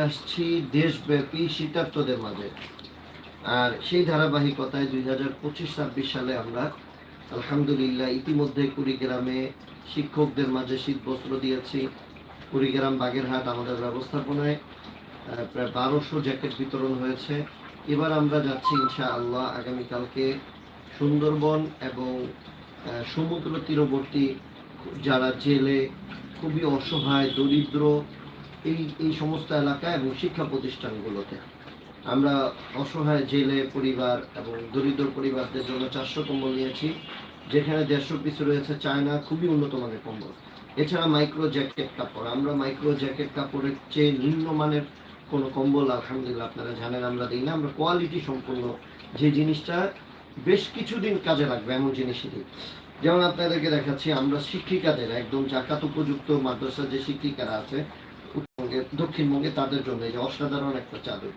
আসছি দেশব্যাপী শীতার্তদের মাঝে আর সেই ধারাবাহিকতায় দুই হাজার পঁচিশ ছাব্বিশ সালে আমরা, আলহামদুলিল্লাহ, ইতিমধ্যে কুড়িগ্রামে শিক্ষকদের মাঝে শীত বস্ত্র দিয়েছি। কুড়িগ্রাম বাগেরহাট আমাদের ব্যবস্থাপনায় প্রায় বারোশো জ্যাকেট বিতরণ হয়েছে। এবার আমরা যাচ্ছি ইনশা আল্লাহ আগামীকালকে সুন্দরবন এবং সমুদ্র তীরবর্তী যারা জেলে খুবই অসহায়, দরিদ্র এই এই সমস্ত এলাকা এবং শিক্ষা প্রতিষ্ঠানগুলোতে। আমরা অসহায় জেলে পরিবার এবং দরিদ্র পরিবারদের জন্য চারশো কম্বল নিয়েছি, যেখানে দেড়শো পিস রয়েছে চায়না, খুবই উন্নত মানের কম্বল। এছাড়া মাইক্রো জ্যাকেট কাপড়। আমরা মাইক্রো জ্যাকেট কাপড়ের চেয়ে নিম্নমানের কোনো কম্বল, আলহামদুলিল্লাহ আপনারা জানেন, আমরা দিই না। আমরা কোয়ালিটি সম্পূর্ণ যে জিনিসটা বেশ কিছুদিন কাজে লাগবে, এমন জিনিসই দিই। যেমন আপনাদেরকে দেখাচ্ছি, আমরা শিক্ষিকাদের, একদম জাকাত উপযুক্ত মাদ্রাসার যে শিক্ষিকারা আছে উত্তরবঙ্গে দক্ষিণবঙ্গে তাদের জন্য এই যে অসাধারণ একটা চাদর।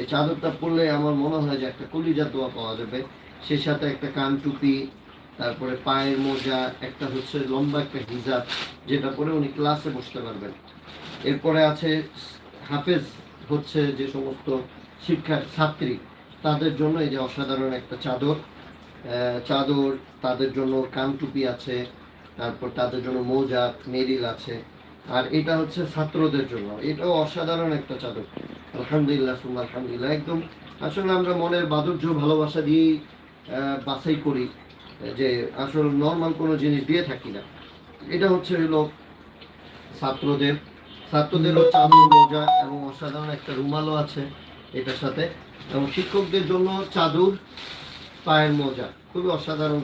এই চাদরটা পরলে আমার মনে হয় যে একটা কলিজা দোয়া পাওয়া যাবে। সেই সাথে একটা কান টুপি, তারপরে পায়ের মোজা, একটা হচ্ছে লম্বা একটা হিজাব, যেটা পরে উনি ক্লাসে বসতে পারবেন। এরপরে আছে হাফেজ হচ্ছে যে সমস্ত শিক্ষার ছাত্রী, তাদের জন্য এই যে অসাধারণ একটা চাদর। চাদর, তাদের জন্য কান টুপি আছে, তারপর তাদের জন্য মোজা মেরিল আছে। আর এটা হচ্ছে ছাত্রদের জন্য। এটাও অসাধারণ একটা চাদর। আলহামদুলিল্লাহ, সুম্মা আলহামদুলিল্লাহ। একদম, আসলে আমরা মনের বাদুর্য ভালোবাসা দিয়েই বাছাই করি, যে আসলে নর্মাল কোনো জিনিস দিয়ে থাকি না। এটা হচ্ছে হলো ছাত্রদের। ছাত্রদেরও চাদর মোজা এবং অসাধারণ একটা রুমালও আছে এটার সাথে। এবং শিক্ষকদের জন্য চাদর, পায়ের মোজা। খুবই অসাধারণ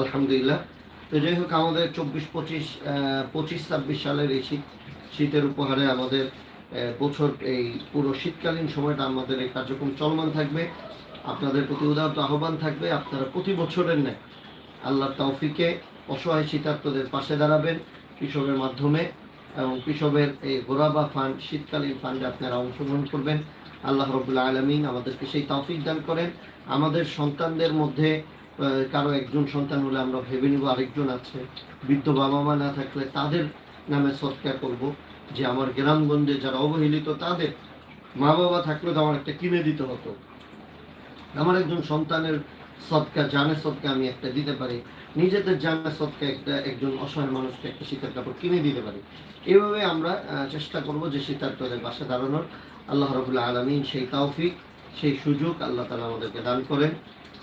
আলহামদুলিল্লাহ। তো যাই হোক আমাদের চব্বিশ পঁচিশ পঁচিশ ছাব্বিশ সালের এই শীত, শীতের উপহারে আমাদের বছর, এই পুরো শীতকালীন সময়টা আমাদের এই কার্যক্রম চলমান থাকবে। আপনাদের প্রতি উদাহরণ আহ্বান থাকবে। আপনারা প্রতি বছরের ন্যায় আল্লাহর তৌফিকে অসহায় শীতার্তদের পাশে দাঁড়াবেন কৃষকের মাধ্যমে এবং কৃষকের এই গোরাবা ফান্ড শীতকালীন ফান্ডে আপনারা অংশগ্রহণ করবেন। আল্লাহ রবুল্লা আলমিন আমাদেরকে সেই তৌফিক দান করেন। আমাদের সন্তানদের মধ্যে কারও একজন সন্তান হলে আমরা ভেবে নিব আরেকজন আছে। বৃদ্ধ বাবা মা না থাকলে তাদের নামে সৎকার করব যে আমার গ্রামগঞ্জে যারা অবহেলিত, তাদের মা বাবা থাকলে তো আমার একটা কিনে দিতে হতো। আমার একজন সন্তানের সৎকা, জানে সৎকা আমি একটা দিতে পারি। নিজেদের জানে সৎকা একটা, একজন অসহায় মানুষকে একটা শীতের কাপড় কিনে দিতে পারি। এভাবে আমরা চেষ্টা করব যে শীতার্থদের পাশে দাঁড়ানোর। আল্লাহ রবুল্লাহ আলমিন সেই তাওফিক সেই সুযোগ আল্লাহ তালা আমাদেরকে দান করেন।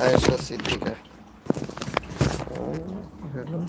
Ayşe Siddiq'e. Hello.